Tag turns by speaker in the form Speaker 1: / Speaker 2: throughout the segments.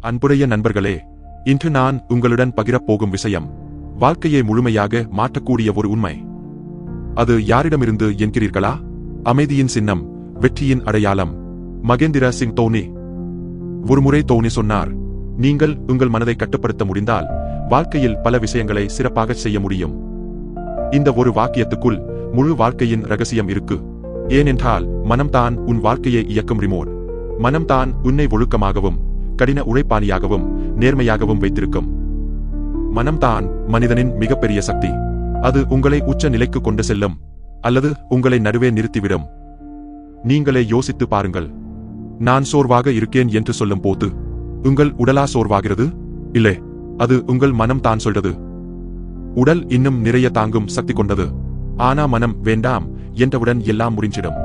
Speaker 1: அன்புடைய நண்பர்களே இன்று நான் உங்களுடன் பகிரப் போகும் விஷயம் வாழ்க்கையை முழுமையாக மாற்றக்கூடிய ஒரு உண்மை. அது யாரிடமிருந்து என்கிறீர்களா? அமைதியின் சின்னம் வெற்றியின் அடையாளம். மகேந்திர சிங் தோனி. ஒருமுறை தோனி சொன்னார் நீங்கள் உங்கள் மனதை கட்டுப்படுத்த முடிந்தால் வாழ்க்கையில் பல விஷயங்களை சிறப்பாக செய்ய முடியும். இந்த ஒரு வாக்கியத்துக்குள் முழு வாழ்க்கையின் ரகசியம் இருக்கு. ஏனென்றால் மனம்தான் உன் வாழ்க்கையை இயக்கும் ரிமோட் மனம்தான் உன்னை ஒழுக்கமாகவும் கடின உழைப்பாளியாகவும் நேர்மையாகவும் வைத்திருக்கும். மனம்தான் மனிதனின் மிகப்பெரிய சக்தி. அது உங்களை உச்ச நிலைக்கு கொண்டு செல்லும் அல்லது உங்களை நடுவே நிறுத்திவிடும். நீங்களே யோசித்து பாருங்கள். நான் சோர்வாக இருக்கேன் என்று சொல்லும் போது உங்கள் உடலா சோர்வாகிறது? இல்லை அது உங்கள் மனம் தான் சொல்றது. உடல் இன்னும் நிறைய தாங்கும் சக்தி கொண்டது. ஆனா மனம் வேண்டாம் என்றவுடன் எல்லாம் முடிஞ்சிடும்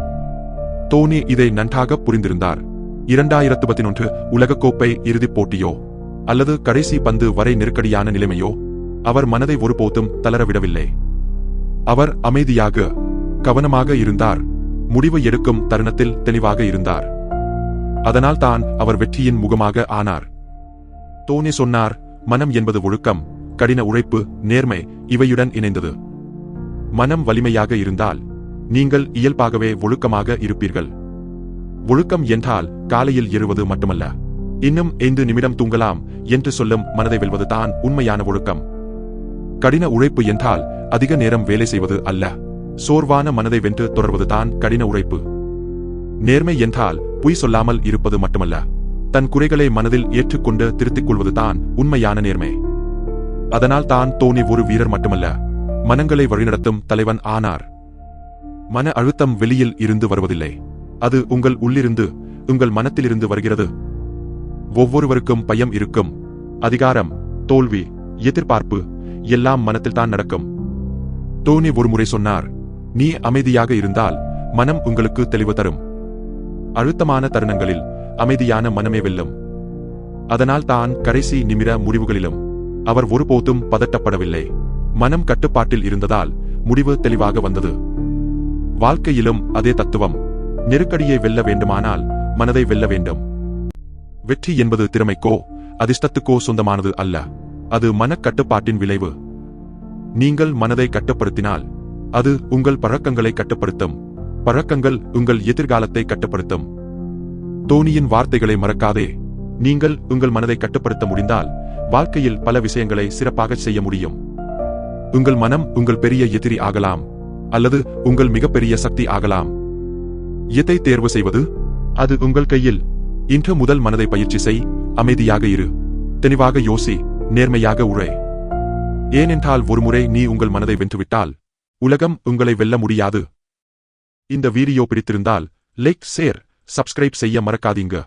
Speaker 1: தோனி இதை நன்றாக புரிந்திருந்தார். இரண்டாயிரத்து பதினொன்று உலகக்கோப்பை இறுதிப் போட்டியோ? அல்லது கடைசி பந்து வரை நெருக்கடியான நிலைமையோ? அவர் மனதை ஒருபோதும் தளரவிடவில்லை. அவர் அமைதியாக கவனமாக இருந்தார். முடிவு எடுக்கும் தருணத்தில் தெளிவாக இருந்தார். அதனால் தான் அவர் வெற்றியின் முகமாக ஆனார். தோனி சொன்னார் மனம் என்பது ஒழுக்கம் கடின உழைப்பு நேர்மை இவையுடன் இணைந்தது. மனம் வலிமையாக இருந்தால் நீங்கள் இயல்பாகவே ஒழுக்கமாக இருப்பீர்கள். ஒழுக்கம் என்றால் காலையில் எழுவது மட்டுமல்ல. இன்னும் ஐந்து நிமிடம் தூங்கலாம் என்று சொல்லும் மனதை வெல்வது தான் உண்மையான ஒழுக்கம். கடின உழைப்பு என்றால் அதிக நேரம் வேலை செய்வது அல்ல. சோர்வான மனதை வென்று தொடர்வதுதான் கடின உழைப்பு. நேர்மை என்றால் பொய் சொல்லாமல் இருப்பது மட்டுமல்ல. தன் குறைகளை மனதில் ஏற்றுக்கொண்டு திருத்திக் கொள்வது தான் உண்மையான நேர்மை. அதனால் தான் தோனி ஒரு வீரர் மட்டுமல்ல. மனங்களை வழிநடத்தும் தலைவன் ஆனார். மன அழுத்தம் வெளியில் இருந்து வருவதில்லை. அது உங்கள் உள்ளிருந்து உங்கள் மனத்திலிருந்து வருகிறது. ஒவ்வொருவருக்கும் பயம் இருக்கும். அதிகாரம் தோல்வி எதிர்பார்ப்பு எல்லாம் மனத்தில்தான் நடக்கும். தோனி ஒருமுறை சொன்னார் நீ அமைதியாக இருந்தால் மனம் உங்களுக்கு தெளிவு தரும். அழுத்தமான தருணங்களில் அமைதியான மனமே வெல்லும். அதனால் தான் கடைசி நிமிட முடிவுகளிலும் அவர் ஒருபோதும் பதட்டப்படவில்லை. மனம் கட்டுப்பாட்டில் இருந்ததால் முடிவு தெளிவாக வந்தது. வாழ்க்கையிலும் அதே தத்துவம். நெருக்கடியை வெல்ல வேண்டுமானால் மனதை வெல்ல வேண்டும். வெற்றி என்பது திறமைக்கோ அதிர்ஷ்டத்துக்கோ சொந்தமானது அல்ல. அது மனக்கட்டுப்பாட்டின் விளைவு. நீங்கள் மனதை கட்டுப்படுத்தினால் அது உங்கள் பழக்கங்களை கட்டுப்படுத்தும். பழக்கங்கள் உங்கள் எதிர்காலத்தை கட்டுப்படுத்தும். தோனியின் வார்த்தைகளை மறக்காதே. நீங்கள் உங்கள் மனதை கட்டுப்படுத்த முடிந்தால் வாழ்க்கையில் பல விஷயங்களை சிறப்பாக செய்ய முடியும். உங்கள் மனம் உங்கள் பெரிய எதிரி ஆகலாம். அல்லது உங்கள் மிகப்பெரிய சக்தி ஆகலாம். எதை தேர்வு செய்வது? அது உங்கள் கையில். இன்று முதல் மனதை பயிற்சி செய் அமைதியாக இரு. தெளிவாக யோசி நேர்மையாக உழை. ஏனென்றால் ஒருமுறை நீ உங்கள் மனதை வென்றுவிட்டால் உலகம் உங்களை வெல்ல முடியாது. இந்த வீடியோ பிடித்திருந்தால் லைக் ஷேர் சப்ஸ்கிரைப் செய்ய மறக்காதீங்க.